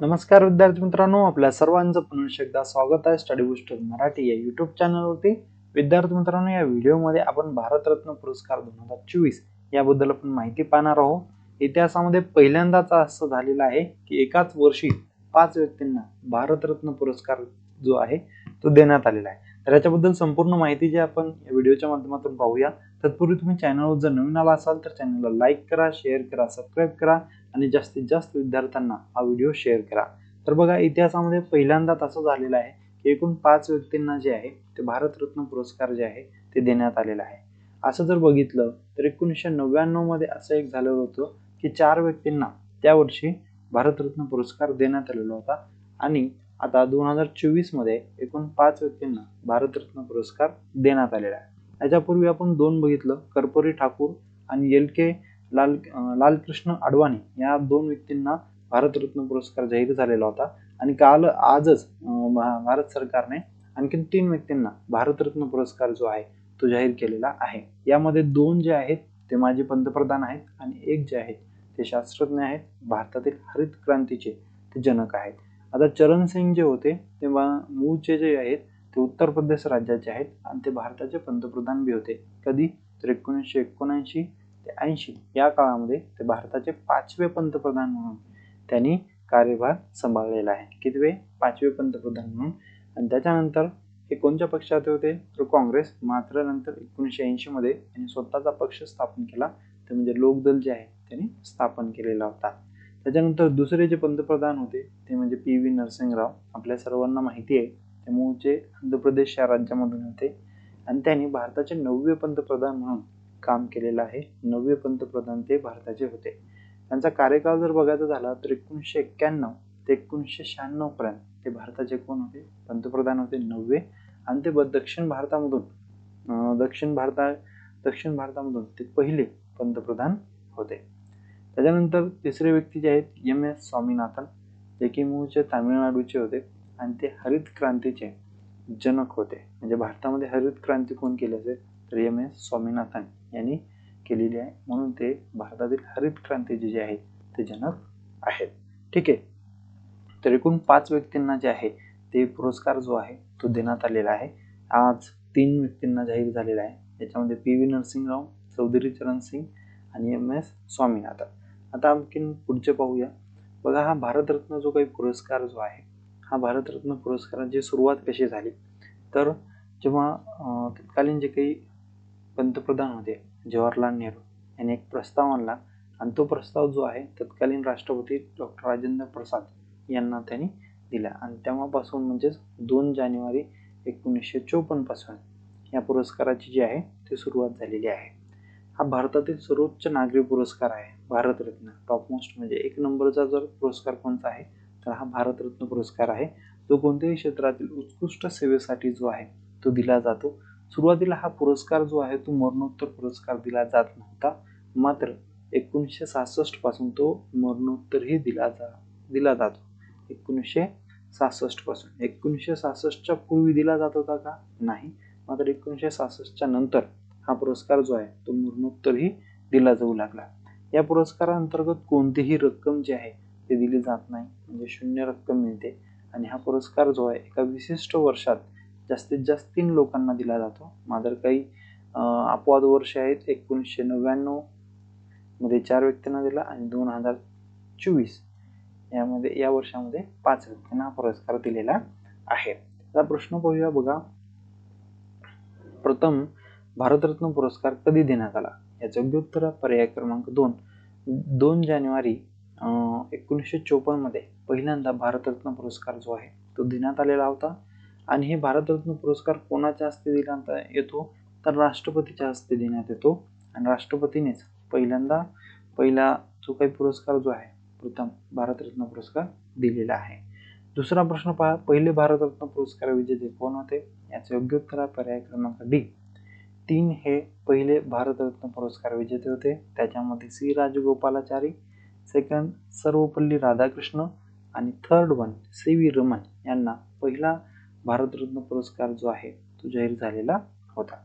नमस्कार विद्यार्थी मित्रांनो आपल्या सर्वांचं पुन्हा एकदा स्वागत आहे स्टडी बुस्टर मराठी या युट्यूब चॅनलवरती विद्यार्थी मित्रांनो या व्हिडिओमध्ये आपण भारतरत्न पुरस्कार दोन हजार चोवीस याबद्दल आपण माहिती पाहणार आहोत. इतिहासामध्ये पहिल्यांदाच असं झालेलं आहे की एकाच वर्षी पाच व्यक्तींना भारतरत्न पुरस्कार जो आहे तो देण्यात आलेला आहे. तर याच्याबद्दल संपूर्ण माहिती जी आपण या व्हिडिओच्या माध्यमातून पाहूया. तत्पूर्वी तुम्ही चॅनलवर जर नवीन आला असाल तर चॅनलला लाईक करा शेअर करा सबस्क्राईब करा. आणि जास्तीत जास्त विद्यार्थ्यांना हा व्हिडिओ शेअर करा. तर बघा इतिहासामध्ये पहिल्यांदाच असं झालेलं आहे की एकूण पाच व्यक्तींना जे आहे ते भारतरत्न पुरस्कार जे आहे ते देण्यात आलेला आहे. असं जर बघितलं तर एकोणीसशे नव्याण्णवमध्ये असं एक झालेलं होतं की चार व्यक्तींना त्या वर्षी भारतरत्न पुरस्कार देण्यात आलेला होता. आणि आता दोन हजार चोवीसमध्ये एकूण पाच व्यक्तींना भारतरत्न पुरस्कार देण्यात आलेला आहे. याच्यापूर्वी आपण दोन बघितलं कर्पुरी ठाकूर आणि एल के लाल लालकृष्ण अडवाणी या दोन व्यक्तींना भारतरत्न पुरस्कार जाहीर झालेला होता. आणि काल आजच भा- भारत सरकारने आणखीन तीन व्यक्तींना भारतरत्न पुरस्कार जो आहे तो जाहीर केलेला आहे. यामध्ये दोन जे आहेत ते माजी पंतप्रधान आहेत आणि एक जे आहेत ते शास्त्रज्ञ आहेत. भारतातील हरित क्रांतीचे ते जनक आहेत. आता चरण सिंग जे होते ते मूळचे जे आहेत ते उत्तर प्रदेश राज्याचे आहेत आणि ते भारताचे पंतप्रधान बी होते. कधी? तर एकोणीसशे एकोणऐंशी ते ऐंशी. या काळामध्ये ते भारताचे पाचवे पंतप्रधान म्हणून त्यांनी कार्यभार सांभाळलेला आहे. कितवे? पाचवे पंतप्रधान म्हणून. आणि त्याच्यानंतर हे कोणत्या पक्षात होते? तर काँग्रेस. मात्र नंतर एकोणीसशे ऐंशी मध्ये त्यांनी स्वतःचा पक्ष स्थापन केला. ते म्हणजे लोकदल जे आहे त्यांनी स्थापन केलेला होता. त्याच्यानंतर दुसरे जे पंतप्रधान होते ते म्हणजे पी व्ही नरसिंहराव. आपल्या सर्वांना माहिती आहे ते मूळचे आंध्र प्रदेश या राज्यामधून होते. आणि त्यांनी भारताचे नववे पंतप्रधान म्हणून काम केलेलं आहे. नववे पंतप्रधान ते भारताचे होते. त्यांचा कार्यकाळ जर बघायचा झाला तर एकोणीसशे एक्क्याण्णव ते एकोणीसशे शहाण्णव पर्यंत ते भारताचे कोण होते? पंतप्रधान होते नववे. आणि ते ब- दक्षिण भारतामधून दक्षिण भारता दक्षिण भारतामधून ते पहिले पंतप्रधान होते. त्याच्यानंतर तिसरे व्यक्ती जे आहेत एम. एस. स्वामीनाथन जे की मूळचे तामिळनाडूचे होते. आणि ते हरित क्रांतीचे जनक होते. म्हणजे भारतामध्ये हरित क्रांती कोण केली असेल? तर एम. एस. स्वामीनाथन. यांनी केलेली आहे. म्हणून ते भारतातील हरित क्रांतीचे जे आहेत ते जनक आहेत. ठीक आहे. तर एकूण पाच व्यक्तींना जे आहे ते पुरस्कार जो आहे तो देण्यात आलेला आहे. आज तीन व्यक्तींना जाहीर झालेला आहे. याच्यामध्ये पी व्ही नरसिंहराव चौधरी चरण सिंग आणि एम एस स्वामीनाथन. आता आणखीन पुढचे पाहूया. बघा हा भारतरत्न जो काही पुरस्कार जो आहे हा भारतरत्न पुरस्काराची सुरुवात कशी झाली? तर जेव्हा तत्कालीन जे काही पंतप्रधान होते जवाहरलाल नेहरू यांनी एक प्रस्ताव आणला. आणि तो प्रस्ताव जो आहे तत्कालीन राष्ट्रपती डॉक्टर राजेंद्र प्रसाद यांना त्यांनी दिला. आणि तेव्हापासून म्हणजेच दोन जानेवारी एकोणीसशे चोपन्नपासून या पुरस्काराची जी आहे ती सुरुवात झालेली आहे. हा भारतातील सर्वोच्च नागरी पुरस्कार आहे भारतरत्न. टॉपमोस्ट म्हणजे एक नंबरचा जर पुरस्कार कोणता आहे तर हा भारतरत्न पुरस्कार आहे. तो कोणत्याही क्षेत्रातील उत्कृष्ट सेवेसाठी जो आहे तो दिला जातो. सुरुवातीला हा पुरस्कार जो आहे तो मरणोत्तर पुरस्कार दिला जात नव्हता. मात्र एकोणीसशे सहासष्टपासून तो मरणोत्तरही दिला जा दिला जातो एकोणीसशे सहासष्टपासून. एकोणीसशे सहासष्टच्या पूर्वी दिला जात होता का? नाही. मात्र एकोणीसशे सहासष्टच्या नंतर हा पुरस्कार जो आहे तो मरणोत्तरही दिला जाऊ लागला. या पुरस्कारांतर्गत कोणतीही रक्कम जी आहे ते दिली जात नाही. म्हणजे शून्य रक्कम मिळते. आणि हा पुरस्कार जो आहे एका विशिष्ट वर्षात जास्तीत जास्त तीन लोकांना दिला जातो. मात्र काही अपवाद वर्ष आहेत. एकोणीसशे नव्याण्णवमध्ये चार व्यक्तींना दिला आणि दोन हजार चोवीस यामध्ये या वर्षामध्ये पाच व्यक्तींना पुरस्कार दिलेला आहे. आता प्रश्न पाहूया बघा. प्रथम भारतरत्न पुरस्कार कधी देण्यात आला? याचं योग्य उत्तर पर्याय क्रमांक दोन. दोन जानेवारी एकोणीसशे चोपन्नमध्ये पहिल्यांदा भारतरत्न पुरस्कार जो आहे तो देण्यात आलेला होता. आणि हे भारतरत्न पुरस्कार कोणाच्या हस्ते देण्यात येतो? तर राष्ट्रपतीच्या हस्ते देण्यात येतो. आणि राष्ट्रपतीनेच पहिल्यांदा पहिला जो काही पुरस्कार जो आहे प्रथम भारतरत्न पुरस्कार दिलेला आहे. दुसरा प्रश्न पहा पहिले भारतरत्न पुरस्कार विजेते कोण होते? याचे योग्य उत्तर आहे पर्याय क्रमांक डी. तीन हे पहिले भारतरत्न पुरस्कार विजेते होते. त्याच्यामध्ये सी. राजगोपालाचारी सेकंड सर्वपल्ली राधाकृष्ण आणि third one C V Raman यांना पहिला भारतरत्न पुरस्कार जो आहे तो जाहीर झालेला होता.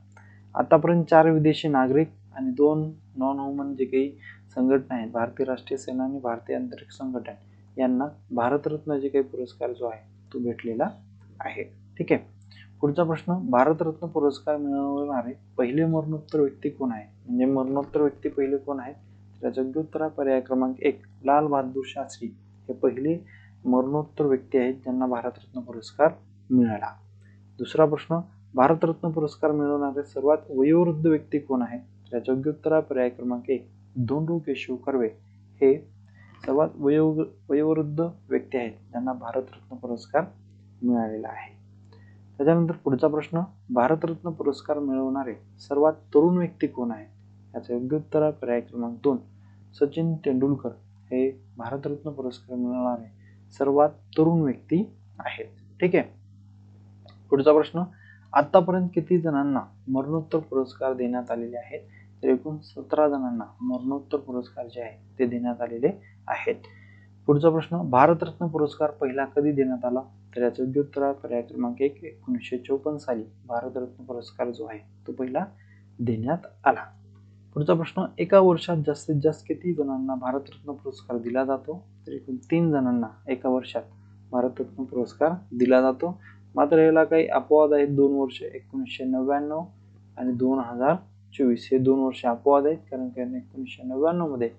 आतापर्यंत चार विदेशी नागरिक आणि दोन नॉन ह्युमन जे काही संघटना आहेत भारतीय राष्ट्रीय सेना आणि भारतीय अंतरिक्ष संघटन यांना भारतरत्न जे काही पुरस्कार जो आहे तो भेटलेला आहे. ठीक आहे? पुढचा प्रश्न भारतरत्न पुरस्कार मिळवणारे पहिले मरणोत्तर व्यक्ती कोण आहे? म्हणजे मरणोत्तर व्यक्ती पहिले कोण आहे त्याचं योग्य पर्याय क्रमांक एक लाल बहादूर शास्त्री हे पहिले मरणोत्तर व्यक्ती आहेत ज्यांना भारतरत्न पुरस्कार मिळाला. दुसरा प्रश्न भारतरत्न पुरस्कार मिळवणारे सर्वात वयोवृद्ध व्यक्ती कोण आहे? त्याचं योग्य उत्तर पर्याय क्रमांक एक धोंडू केशव कर्वे. हे सर्वात वयो वयोवृद्ध व्यक्ती आहेत. ज्यांना भारतरत्न पुरस्कार मिळालेला आहे. त्याच्यानंतर पुढचा प्रश्न भारतरत्न पुरस्कार मिळवणारे सर्वात तरुण व्यक्ती कोण आहेत याचं योग्य उत्तर पर्याय क्रमांक दोन सचिन तेंडुलकर. हे भारतरत्न पुरस्कार मिळवणारे सर्वात तरुण व्यक्ती आहेत. ठीक आहे? पुढचा प्रश्न. आतापर्यंत किती जणांना मरणोत्तर पुरस्कार देण्यात आलेले आहेत? तर एकूण सतरा जणांना मरणोत्तर पुरस्कार जे आहेत ते देण्यात आलेले आहेत. पुढचा प्रश्न भारतरत्न पुरस्कार पहिला कधी देण्यात आला? तर याचं योग्य उत्तर पर्याय क्रमांक एक एकोणीसशे चौपन्न साली भारतरत्न पुरस्कार जो आहे तो पहिला देण्यात आला. पुढचा प्रश्न एका वर्षात जास्तीत जास्त किती जणांना भारतरत्न पुरस्कार दिला जातो? तर एकूण तीन जणांना एका वर्षात भारतरत्न पुरस्कार दिला जातो. मात्र याला काही अपवाद आहेत. दोन वर्ष एकोणीसशे नव्याण्णव आणि दोन हजार चोवीस. हे दोन वर्ष अपवाद आहेत. कारण त्यांना एकोणीसशे नव्याण्णवमध्ये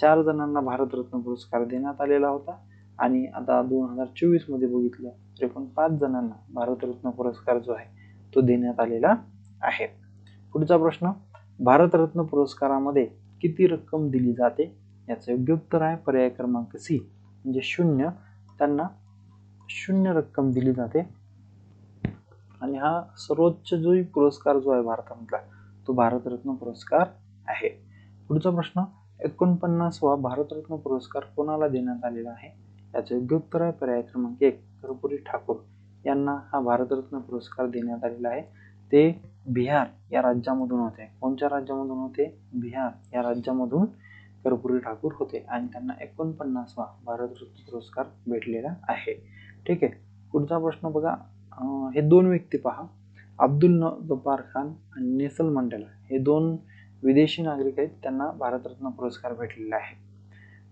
चार जणांना भारतरत्न पुरस्कार देण्यात आलेला होता. आणि आता दोन हजार चोवीसमध्ये बघितलं तर एकूण पाच जणांना भारतरत्न पुरस्कार जो आहे तो देण्यात आलेला आहे. पुढचा प्रश्न भारतरत्न पुरस्कारामध्ये किती रक्कम दिली जाते? याचं योग्य उत्तर आहे पर्याय क्रमांक सी. म्हणजे शून्य. त्यांना शून्य रक्कम दिली जाते. आणि हा सर्वोच्च जो पुरस्कार जो आहे भारतामधला तो भारतरत्न पुरस्कार आहे. पुढचा प्रश्न एकोणपन्नासवा भारतरत्न पुरस्कार कोणाला देण्यात आलेला आहे? याचं योग्य उत्तर आहे पर्याय क्रमांक एक कर्पुरी ठाकूर यांना हा भारतरत्न पुरस्कार देण्यात आलेला आहे. ते बिहार या राज्यामधून होते. कोणत्या राज्यामधून होते? बिहार या राज्यामधून कर्पुरी ठाकूर होते आणि त्यांना एकोणपन्नासवा भारतरत्न पुरस्कार भेटलेला आहे. ठीक आहे. पुढचा प्रश्न बघा. हे दोन व्यक्ती पहा. अब्दुल गब्बार खान आणि नेसल मंडेला हे दोन विदेशी नागरिक आहेत. त्यांना भारतरत्न पुरस्कार भेटलेला आहे.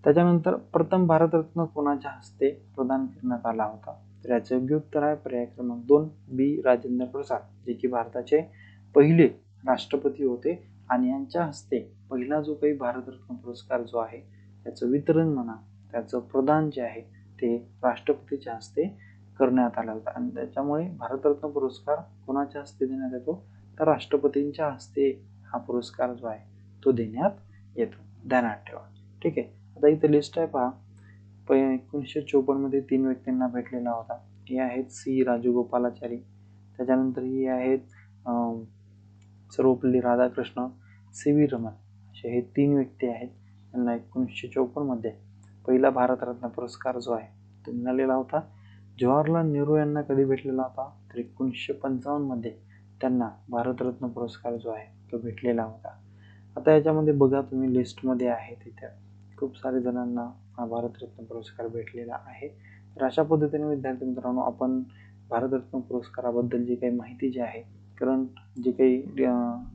त्याच्यानंतर प्रथम भारतरत्न कोणाच्या हस्ते प्रदान करण्यात आला होता? तर याचं योग्य उत्तर आहे पर्याय क्रमांक दोन बी राजेंद्र प्रसाद जे की भारताचे पहिले राष्ट्रपती होते आणि यांच्या हस्ते पहिला जो काही भारतरत्न पुरस्कार जो आहे त्याचं वितरण म्हणा त्याचं प्रदान जे आहे ते राष्ट्रपतीच्या हस्ते करण्यात आला होता. आणि त्याच्यामुळे भारतरत्न पुरस्कार कोणाच्या हस्ते देण्यात येतो? तर राष्ट्रपतींच्या हस्ते हा पुरस्कार जो आहे तो देण्यात येतो. ध्यानात ठेवा. ठीक आहे? आता इथे लिस्ट आहे पहा. प एकोणीसशे चोपन्नमध्ये तीन व्यक्तींना भेटलेला होता. हे आहेत सी. राजगोपालाचारी. त्याच्यानंतर ही आहेत सर्वपल्ली राधाकृष्ण सी. व्ही. रमन. असे हे तीन व्यक्ती आहेत. त्यांना एकोणीसशे चोपन्नमध्ये पहिला भारतरत्न पुरस्कार जो आहे तो मिळालेला होता. जवाहरलाल नेहरू यांना कधी भेटलेला होता? तर एकोणीसशे पंचावन्नमध्ये त्यांना भारतरत्न पुरस्कार जो आहे तो भेटलेला होता. आता याच्यामध्ये बघा तुम्ही लिस्टमध्ये आहे तिथे खूप सारे जणांना हा भारतरत्न पुरस्कार भेटलेला आहे. तर अशा पद्धतीने विद्यार्थी मित्रांनो आपण भारतरत्न पुरस्काराबद्दल जी काही माहिती जी आहे करंट जे काही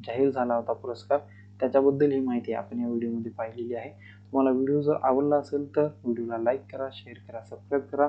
जाहीर झाला होता पुरस्कार त्याच्याबद्दल ही माहिती आपण या व्हिडिओमध्ये पाहिलेली आहे. तुम्हाला व्हिडिओ जर आवडला असेल तर व्हिडिओला लाईक करा शेअर करा सबस्क्राईब करा.